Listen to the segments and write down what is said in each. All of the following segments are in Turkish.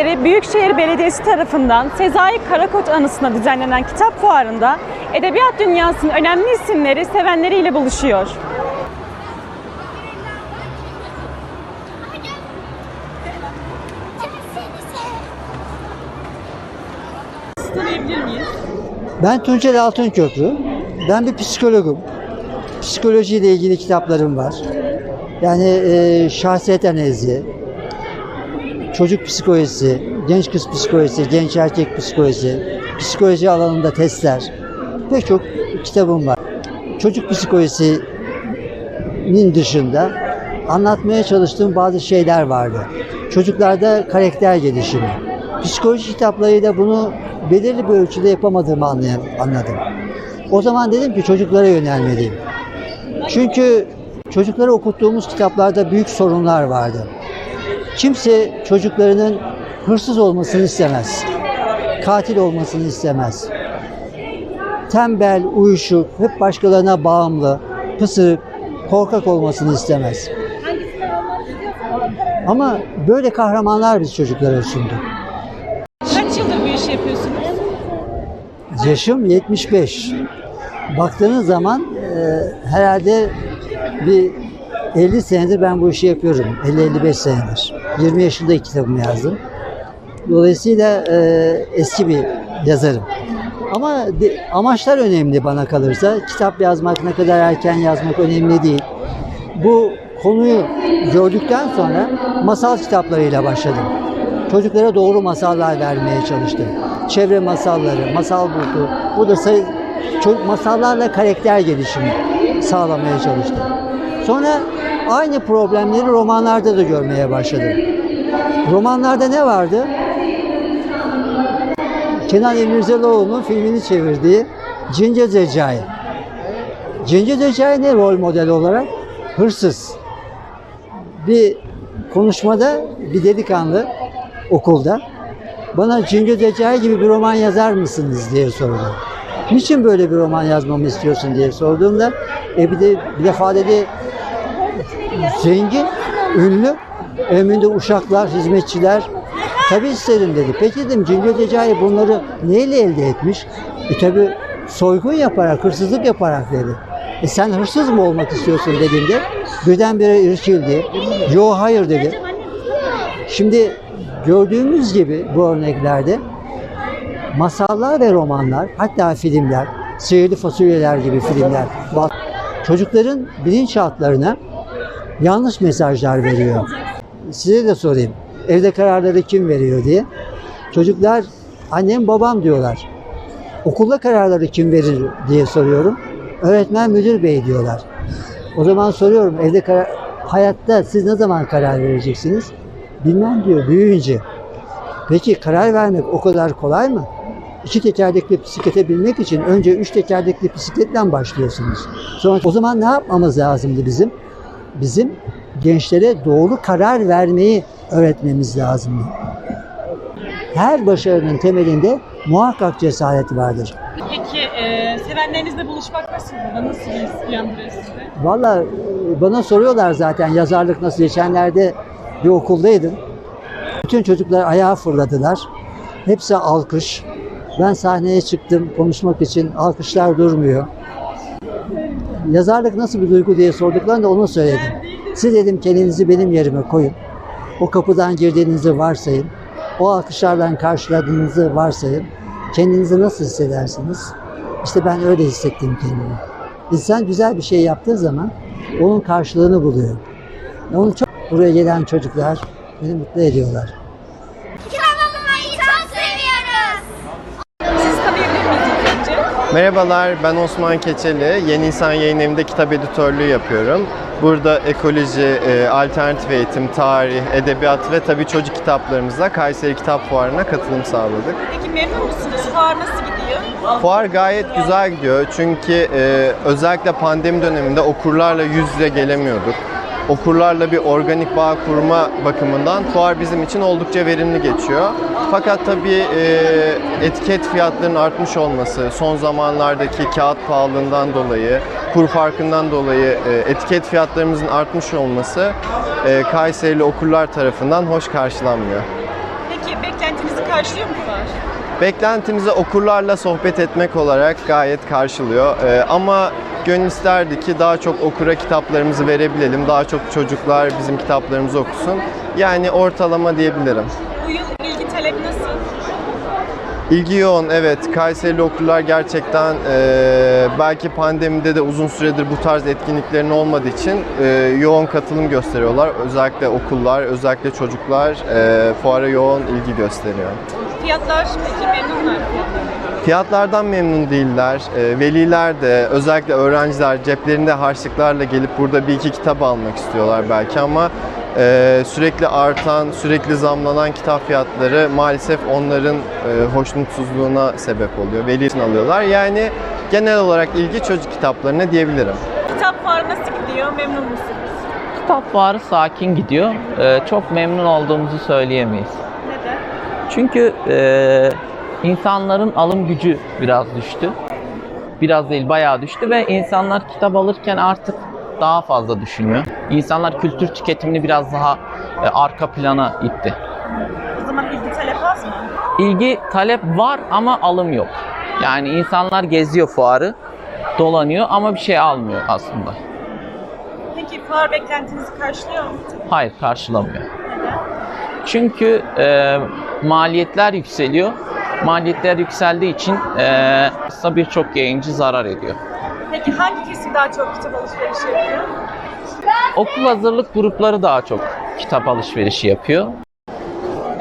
Kayseri Büyükşehir Belediyesi tarafından Sezai Karakoç anısına düzenlenen kitap fuarında edebiyat dünyasının önemli isimleri sevenleriyle buluşuyor. Ben Tuncel Altınköprü. Ben bir psikologum. Psikolojiyle ilgili kitaplarım var. Yani e, şahsiyet analizi, çocuk psikolojisi, genç kız psikolojisi, genç erkek psikolojisi, psikoloji alanında testler. Pek çok kitabım var. Çocuk psikolojisinin dışında anlatmaya çalıştığım bazı şeyler vardı. Çocuklarda karakter gelişimi. Psikoloji kitaplarıyla bunu belirli bir ölçüde yapamadığımı anlayan, anladım. O zaman dedim ki çocuklara yönelmeliyim. Çünkü çocuklara okuttuğumuz kitaplarda büyük sorunlar vardı. Kimse çocuklarının hırsız olmasını istemez. Katil olmasını istemez. Tembel, uyuşuk, hep başkalarına bağımlı, pısırık, korkak olmasını istemez. Ama böyle kahramanlar biz çocuklara sunduk. Kaç yıldır bu işi yapıyorsunuz? Yaşım 75. Baktığınız zaman e, herhalde bir 50 senedir ben bu işi yapıyorum. 50-55 senedir. 20 yaşında ilk kitabımı yazdım. Dolayısıyla e, eski bir yazarım. Ama de- amaçlar önemli bana kalırsa. Kitap yazmak ne kadar erken yazmak önemli değil. Bu konuyu gördükten sonra masal kitaplarıyla başladım. Çocuklara doğru masallar vermeye çalıştım. Çevre masalları, masal buldu. Bu da sayı, masallarla karakter gelişimi sağlamaya çalıştım. Sonra aynı problemleri romanlarda da görmeye başladım. Romanlarda ne vardı? Kenan Emirzalıoğlu'nun filmini çevirdiği Cince Zecai. Cince Zecai ne rol model olarak? Hırsız. Bir konuşmada bir delikanlı okulda bana Cince Zecai gibi bir roman yazar mısınız diye sordu. Niçin böyle bir roman yazmamı istiyorsun diye sorduğumda e bir de bir defa dedi zengin, ünlü, emrinde uşaklar, hizmetçiler. Tabii isterim dedi. Peki dedim Cingöz Recai bunları neyle elde etmiş? E tabi soygun yaparak, hırsızlık yaparak dedi. E sen hırsız mı olmak istiyorsun dediğimde birdenbire irkildi. Yo hayır dedi. Şimdi gördüğümüz gibi bu örneklerde masallar ve romanlar hatta filmler, sihirli fasulyeler gibi filmler çocukların bilinçaltlarına yanlış mesajlar veriyor. Size de sorayım. Evde kararları kim veriyor diye. Çocuklar annem babam diyorlar. Okulda kararları kim verir diye soruyorum. Öğretmen müdür bey diyorlar. O zaman soruyorum evde karar, hayatta siz ne zaman karar vereceksiniz? Bilmem diyor büyüyünce. Peki karar vermek o kadar kolay mı? İki tekerlekli bisiklete binmek için önce üç tekerlekli bisikletle başlıyorsunuz. Sonra o zaman ne yapmamız lazımdı bizim? Bizim gençlere doğru karar vermeyi öğretmemiz lazımdı. Her başarının temelinde muhakkak cesaret vardır. Peki e, sevenlerinizle buluşmak nasıl burada? Nasıl bir his uyandırıyor sizde? Valla e, bana soruyorlar zaten yazarlık nasıl geçenlerde bir okuldaydım. Bütün çocuklar ayağa fırladılar. Hepsi alkış. Ben sahneye çıktım konuşmak için. Alkışlar durmuyor. Yazarlık nasıl bir duygu diye sorduklarında onu söyledim. Siz dedim kendinizi benim yerime koyun. O kapıdan girdiğinizi varsayın. O alkışlardan karşıladığınızı varsayın. Kendinizi nasıl hissedersiniz? İşte ben öyle hissettim kendimi. İnsan güzel bir şey yaptığı zaman onun karşılığını buluyor. Onu çok buraya gelen çocuklar beni mutlu ediyorlar. Kitap okumayı çok seviyoruz. Siz tanıyabilir miyiz ilk önce? Merhabalar, ben Osman Keçeli. Yeni İnsan Yayın Evi'nde kitap editörlüğü yapıyorum. Burada ekoloji, e, alternatif eğitim, tarih, edebiyat ve tabii çocuk kitaplarımızla Kayseri Kitap Fuarı'na katılım sağladık. Peki memnun musunuz? Fuar nasıl gidiyor? Fuar gayet güzel gidiyor çünkü e, özellikle pandemi döneminde okurlarla yüz yüze gelemiyorduk. Okurlarla bir organik bağ kurma bakımından fuar bizim için oldukça verimli geçiyor. Fakat tabii e, etiket fiyatlarının artmış olması, son zamanlardaki kağıt pahalılığından dolayı, kur farkından dolayı e, etiket fiyatlarımızın artmış olması e, Kayserili okurlar tarafından hoş karşılanmıyor. Peki beklentinizi karşılıyor mu fuar? Beklentimizi okurlarla sohbet etmek olarak gayet karşılıyor. Ama gönül isterdi ki daha çok okura kitaplarımızı verebilelim. Daha çok çocuklar bizim kitaplarımızı okusun. Yani ortalama diyebilirim. Bu yıl ilgi talep nasıl? İlgi yoğun evet. Kayserili okurlar gerçekten e, belki pandemide de uzun süredir bu tarz etkinliklerin olmadığı için e, yoğun katılım gösteriyorlar. Özellikle okullar, özellikle çocuklar e, fuara yoğun ilgi gösteriyor. Fiyatlar peki memnunlar mı fiyatlardan? Memnun değiller. E, veliler de özellikle öğrenciler ceplerinde harçlıklarla gelip burada bir iki kitap almak istiyorlar belki ama e, sürekli artan, sürekli zamlanan kitap fiyatları maalesef onların e, hoşnutsuzluğuna sebep oluyor. Veli için alıyorlar. Yani genel olarak ilgi çocuk kitaplarına diyebilirim. Kitap fuarı nasıl gidiyor? Memnun musunuz? Kitap fuarı sakin gidiyor. Ee, çok memnun olduğumuzu söyleyemeyiz. Neden? Çünkü e, insanların alım gücü biraz düştü. Biraz değil bayağı düştü ve insanlar kitap alırken artık daha fazla düşünüyor. İnsanlar kültür tüketimini biraz daha e, arka plana itti. O zaman ilgi talep az mı? İlgi, talep var ama alım yok. Yani insanlar geziyor fuarı, dolanıyor ama bir şey almıyor aslında. Peki fuar beklentinizi karşılıyor mu? Hayır karşılamıyor. Çünkü e, maliyetler yükseliyor. Maliyetler yükseldiği için e, aslında birçok yayıncı zarar ediyor. Peki hangi kesim daha çok kitap alışverişi yapıyor? Okul hazırlık grupları daha çok kitap alışverişi yapıyor.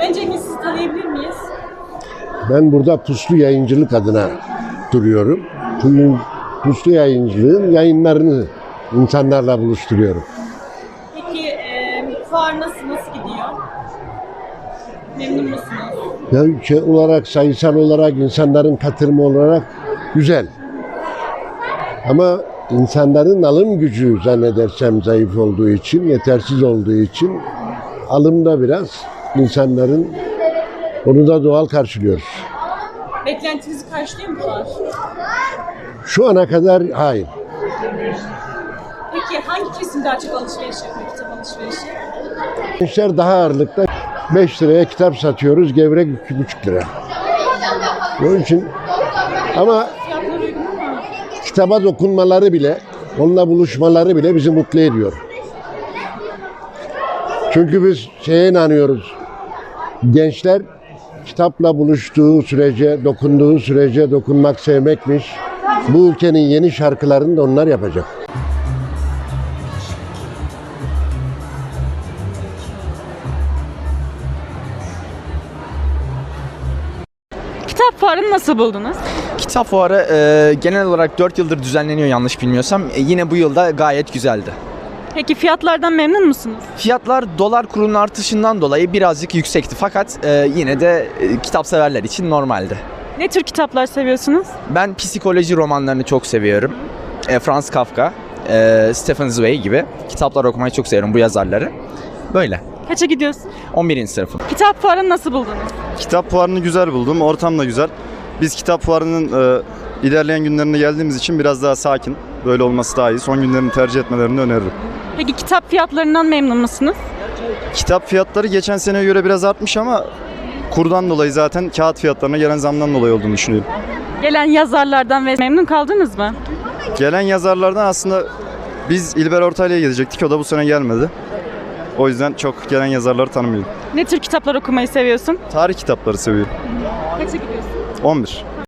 Öncelikle sizi tanıyabilir miyiz? Ben burada puslu yayıncılık adına duruyorum. Pu- Puslu yayıncılığın yayınlarını insanlarla buluşturuyorum. Peki e, fuar nasıl, nasıl gidiyor? Memnun musunuz? Ya şey olarak, sayısal olarak, insanların katılımı olarak güzel. Ama insanların alım gücü zannedersem zayıf olduğu için, yetersiz olduğu için alımda biraz insanların onu da doğal karşılıyoruz. Beklentinizi karşılıyor mu fuar? Şu ana kadar hayır. Peki hangi kesim daha çok alışveriş yapıyor, kitap alışverişi? Gençler daha ağırlıkta 5 liraya kitap satıyoruz, gevrek 2,5 lira. Onun için ama kitaba dokunmaları bile, onunla buluşmaları bile bizi mutlu ediyor. Çünkü biz şeye inanıyoruz. Gençler kitapla buluştuğu sürece, dokunduğu sürece dokunmak sevmekmiş. Bu ülkenin yeni şarkılarını da onlar yapacak. Nasıl buldunuz? Kitap fuarı e, genel olarak 4 yıldır düzenleniyor yanlış bilmiyorsam. E, yine bu yılda gayet güzeldi. Peki fiyatlardan memnun musunuz? Fiyatlar dolar kurunun artışından dolayı birazcık yüksekti fakat e, yine de e, kitap severler için normaldi. Ne tür kitaplar seviyorsunuz? Ben psikoloji romanlarını çok seviyorum. E, Franz Kafka, e, Stephen Zweig gibi kitaplar okumayı çok seviyorum bu yazarları. Böyle. Kaça gidiyorsun? 11. sınıfım. Kitap fuarını nasıl buldunuz? Kitap fuarını güzel buldum. Ortam da güzel. Biz kitap fuarının e, ilerleyen günlerine geldiğimiz için biraz daha sakin. Böyle olması daha iyi. Son günlerini tercih etmelerini öneririm. Peki kitap fiyatlarından memnun musunuz? Kitap fiyatları geçen seneye göre biraz artmış ama kurdan dolayı zaten kağıt fiyatlarına gelen zamdan dolayı olduğunu düşünüyorum. Gelen yazarlardan ve memnun kaldınız mı? Gelen yazarlardan aslında biz İlber Ortaylı'ya gelecektik. O da bu sene gelmedi. O yüzden çok gelen yazarları tanımıyorum. Ne tür kitaplar okumayı seviyorsun? Tarih kitapları seviyorum. Kaça gidiyorsun? 11.